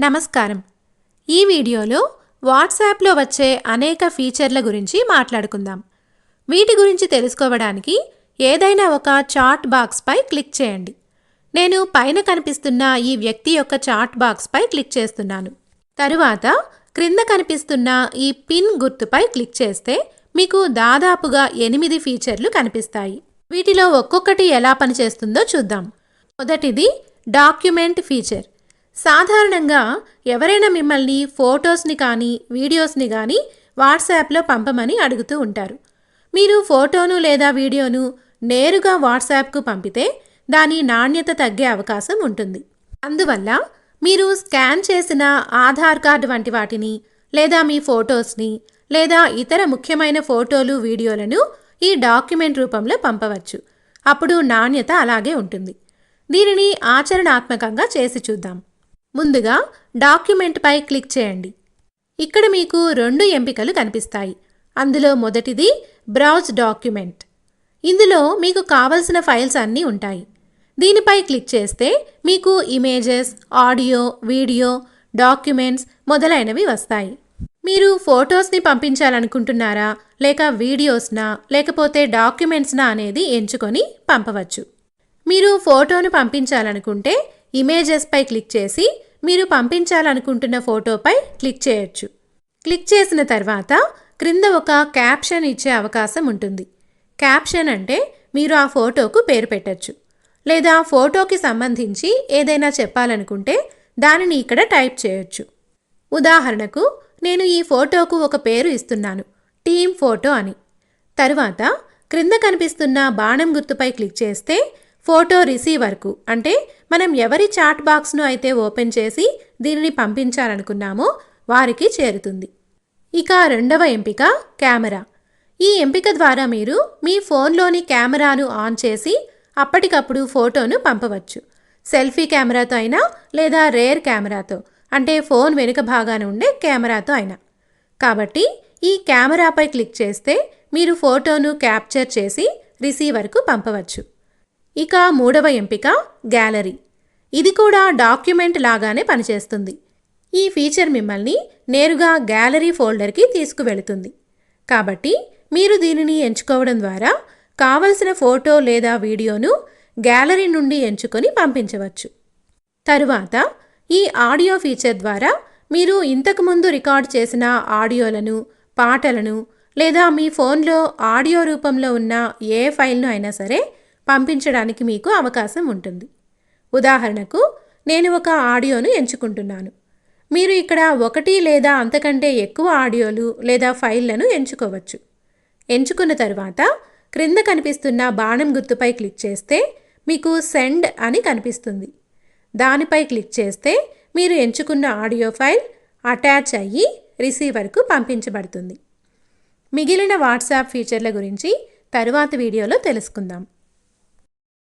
నమస్కారం. ఈ వీడియోలో వాట్సాప్లో వచ్చే అనేక ఫీచర్ల గురించి మాట్లాడుకుందాం. వీటి గురించి తెలుసుకోవడానికి ఏదైనా ఒక చాట్ బాక్స్పై క్లిక్ చేయండి. నేను పైన కనిపిస్తున్న ఈ వ్యక్తి యొక్క చాట్ బాక్స్పై క్లిక్ చేస్తున్నాను. తరువాత క్రింద కనిపిస్తున్న ఈ పిన్ గుర్తుపై క్లిక్ చేస్తే మీకు దాదాపుగా ఎనిమిది ఫీచర్లు కనిపిస్తాయి. వీటిలో ఒక్కొక్కటి ఎలా పనిచేస్తుందో చూద్దాం. మొదటిది డాక్యుమెంట్ ఫీచర్. సాధారణంగా ఎవరైనా మిమ్మల్ని ఫొటోస్ని కానీ వీడియోస్ని కానీ వాట్సాప్లో పంపమని అడుగుతూ ఉంటారు. మీరు ఫోటోను లేదా వీడియోను నేరుగా వాట్సాప్కు పంపితే దాని నాణ్యత తగ్గే అవకాశం ఉంటుంది. అందువల్ల మీరు స్కాన్ చేసిన ఆధార్ కార్డు వంటి వాటిని లేదా మీ ఫొటోస్ని లేదా ఇతర ముఖ్యమైన ఫోటోలు వీడియోలను ఈ డాక్యుమెంట్ రూపంలో పంపవచ్చు. అప్పుడు నాణ్యత అలాగే ఉంటుంది. దీనిని ఆచరణాత్మకంగా చేసి చూద్దాం. ముందుగా డాక్యుమెంట్పై క్లిక్ చేయండి. ఇక్కడ మీకు రెండు ఎంపికలు కనిపిస్తాయి. అందులో మొదటిది బ్రౌజ్ డాక్యుమెంట్. ఇందులో మీకు కావలసిన ఫైల్స్ అన్నీ ఉంటాయి. దీనిపై క్లిక్ చేస్తే మీకు ఇమేజెస్ ఆడియో వీడియో డాక్యుమెంట్స్ మొదలైనవి వస్తాయి. మీరు ఫొటోస్ని పంపించాలనుకుంటున్నారా లేక వీడియోస్నా లేకపోతే డాక్యుమెంట్స్నా అనేది ఎంచుకొని పంపవచ్చు. మీరు ఫోటోను పంపించాలనుకుంటే ఇమేజెస్పై క్లిక్ చేసి మీరు పంపించాలనుకుంటున్న ఫోటోపై క్లిక్ చేయొచ్చు. క్లిక్ చేసిన తర్వాత క్రింద ఒక క్యాప్షన్ ఇచ్చే అవకాశం ఉంటుంది. క్యాప్షన్ అంటే మీరు ఆ ఫోటోకు పేరు పెట్టచ్చు. లేదా ఫోటోకి సంబంధించి ఏదైనా చెప్పాలనుకుంటే దానిని ఇక్కడ టైప్ చేయొచ్చు. ఉదాహరణకు నేను ఈ ఫోటోకు ఒక పేరు ఇస్తున్నాను. టీమ్ ఫోటో అని. తరువాత క్రింద కనిపిస్తున్న బాణం గుర్తుపై క్లిక్ చేస్తే ఫోటో రిసీవర్కు. అంటే మనం ఎవరి చాట్ బాక్స్ను అయితే ఓపెన్ చేసి దీనిని పంపించాలనుకున్నామో వారికి చేరుతుంది. ఇక రెండవ ఎంపిక కెమెరా. ఈ ఎంపిక ద్వారా మీరు మీ ఫోన్లోని కెమెరాను ఆన్ చేసి అప్పటికప్పుడు ఫోటోను పంపవచ్చు. సెల్ఫీ కెమెరాతో అయినా లేదా రేర్ కెమెరాతో. అంటే ఫోన్ వెనుక భాగాన ఉండే కెమెరాతో అయినా. కాబట్టి ఈ కెమెరాపై క్లిక్ చేస్తే మీరు ఫోటోను క్యాప్చర్ చేసి రిసీవర్కు పంపవచ్చు. ఇక మూడవ ఎంపిక గ్యాలరీ. ఇది కూడా డాక్యుమెంట్ లాగానే పనిచేస్తుంది. ఈ ఫీచర్ మిమ్మల్ని నేరుగా గ్యాలరీ ఫోల్డర్కి తీసుకువెళుతుంది. కాబట్టి మీరు దీనిని ఎంచుకోవడం ద్వారా కావలసిన ఫోటో లేదా వీడియోను గ్యాలరీ నుండి ఎంచుకొని పంపించవచ్చు. తరువాత ఈ ఆడియో ఫీచర్ ద్వారా మీరు ఇంతకుముందు రికార్డ్ చేసిన ఆడియోలను పాటలను లేదా మీ ఫోన్లో ఆడియో రూపంలో ఉన్న ఏ ఫైల్ను అయినా సరే పంపించడానికి మీకు అవకాశం ఉంటుంది. ఉదాహరణకు నేను ఒక ఆడియోను ఎంచుకుంటున్నాను. మీరు ఇక్కడ ఒకటి లేదా అంతకంటే ఎక్కువ ఆడియోలు లేదా ఫైళ్ళను ఎంచుకోవచ్చు. ఎంచుకున్న తర్వాత క్రింద కనిపిస్తున్న బాణం గుర్తుపై క్లిక్ చేస్తే మీకు సెండ్ అని కనిపిస్తుంది. దానిపై క్లిక్ చేస్తే మీరు ఎంచుకున్న ఆడియో ఫైల్ అటాచ్ అయ్యి రిసీవర్కు పంపించబడుతుంది. మిగిలిన వాట్సాప్ ఫీచర్ల గురించి తరువాత వీడియోలో తెలుసుకుందాం.